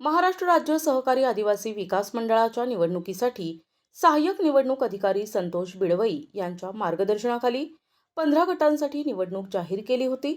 महाराष्ट्र राज्य सहकारी आदिवासी विकास मंडळाच्या निवडणुकीसाठी सहाय्यक निवडणूक अधिकारी संतोष बिडवई यांच्या मार्गदर्शनाखाली पंधरा गटांसाठी निवडणूक जाहीर केली होती.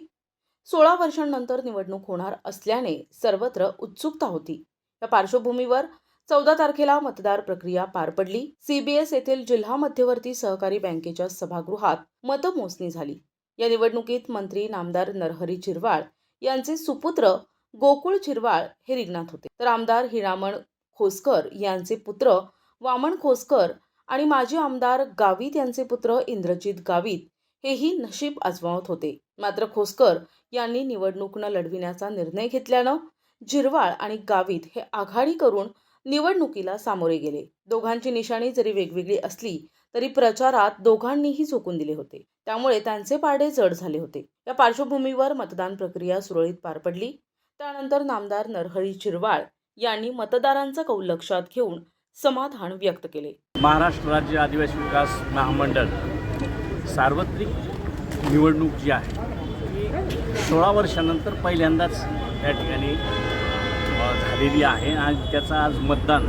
सोळा वर्षांनंतर निवडणूक होणार असल्याने सर्वत्र उत्सुकता होती. या पार्श्वभूमीवर चौदा तारखेला मतदार प्रक्रिया पार पडली. सीबीएस येथील जिल्हा मध्यवर्ती सहकारी बँकेच्या सभागृहात मतमोजणी झाली. या निवडणुकीत मंत्री नामदार नरहरी चिरवाळ यांचे सुपुत्र गोकुळ चिरवाळ हे रिंगणात होते. तर आमदार हिरामण खोसकर यांचे पुत्र वामन खोसकर आणि माजी आमदार गावित यांचे पुत्र इंद्रजित गावित हेही नशीब आजमावत होते. मात्र खोसकर यांनी निवडणूक न लढविण्याचा निर्णय घेतल्यानं जिरवाळ आणि गावित हे आघाडी करून निवडणुकीला सामोरे गेले. दोघांची निशाणी जरी वेगवेगळी असली तरी प्रचारात दोघांनीही झोकून दिले होते. त्यामुळे त्यांचे पारडे जड झाले होते. या पार्श्वभूमीवर मतदान प्रक्रिया सुरळीत पार पडली. त्यानंतर नामदार नरहरी चिरवाळ यांनी मतदारांचा कौल लक्षात घेऊन समाधान व्यक्त केले. महाराष्ट्र राज्य आदिवासी विकास महामंडळ सार्वत्रिक निवडणूक जी आहे सोळा वर्षानंतर पहिल्यांदाच या ठिकाणी झालेली आहे आणि त्याचं आज मतदान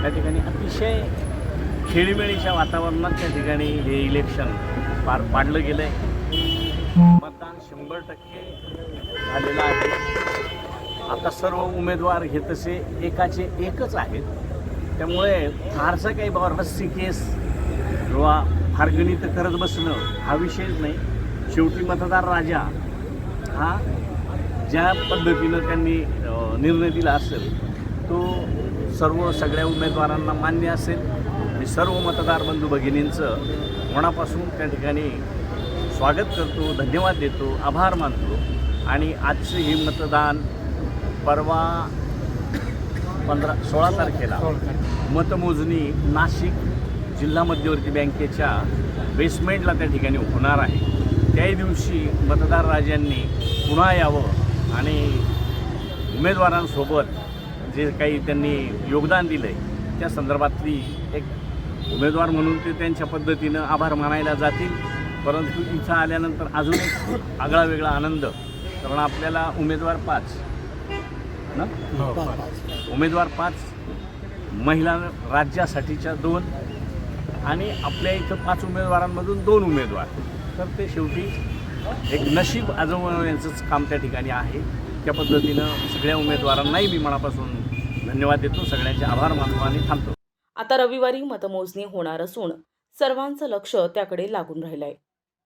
त्या ठिकाणी अतिशय खेळीमेळीच्या वातावरणात त्या ठिकाणी हे इलेक्शन पार पाडलं गेलं आहे मतदान शंभर टक्के झालेला आहे. आता सर्व उमेदवार हे तसे एकाचे एकच आहेत. त्यामुळे फारसं काही बाबा हस्सी केस किंवा फारगणी तर करत बसणं हा विषयच नाही. शेवटी मतदार राजा हा ज्या पद्धतीनं त्यांनी निर्णय दिला असेल तो सर्व सगळ्या उमेदवारांना मान्य असेल. मी सर्व मतदार बंधू भगिनींचं मनापासून त्या ठिकाणी स्वागत करतो धन्यवाद देतो आभार मानतो. आणि आजचं हे मतदान परवा पंधरा सोळा तारखेला मतमोजणी नाशिक जिल्हा मध्यवर्ती बँकेच्या बेसमेंटला त्या ठिकाणी होणार आहे. त्याही दिवशी मतदार राजांनी पुन्हा यावं आणि उमेदवारांसोबत जे काही त्यांनी योगदान दिलं आहे त्या संदर्भातली एक उमेदवार म्हणून ते त्यांच्या पद्धतीनं आभार मानायला जातील. परंतु इथं आल्यानंतर अजून एक आगळा वेगळा आनंद कारण आपल्याला उमेदवार पाच ना? उमेदवार पाच महिला राज्यासाठीच्या दोन आणि आपल्या इथं पाच उमेदवारांमधून दोन उमेदवार. तर ते शेवटी एक नशीब आजवण्याचंच काम त्या ठिकाणी आहे. त्या पद्धतीनं सगळ्या उमेदवारांनाही मी मनापासून धन्यवाद देतो. सगळ्यांचे आभार मानतो आणि थांबतो. आता रविवारी मतमोजणी होणार असून सर्वांचं लक्ष त्याकडे लागून राहिलंय.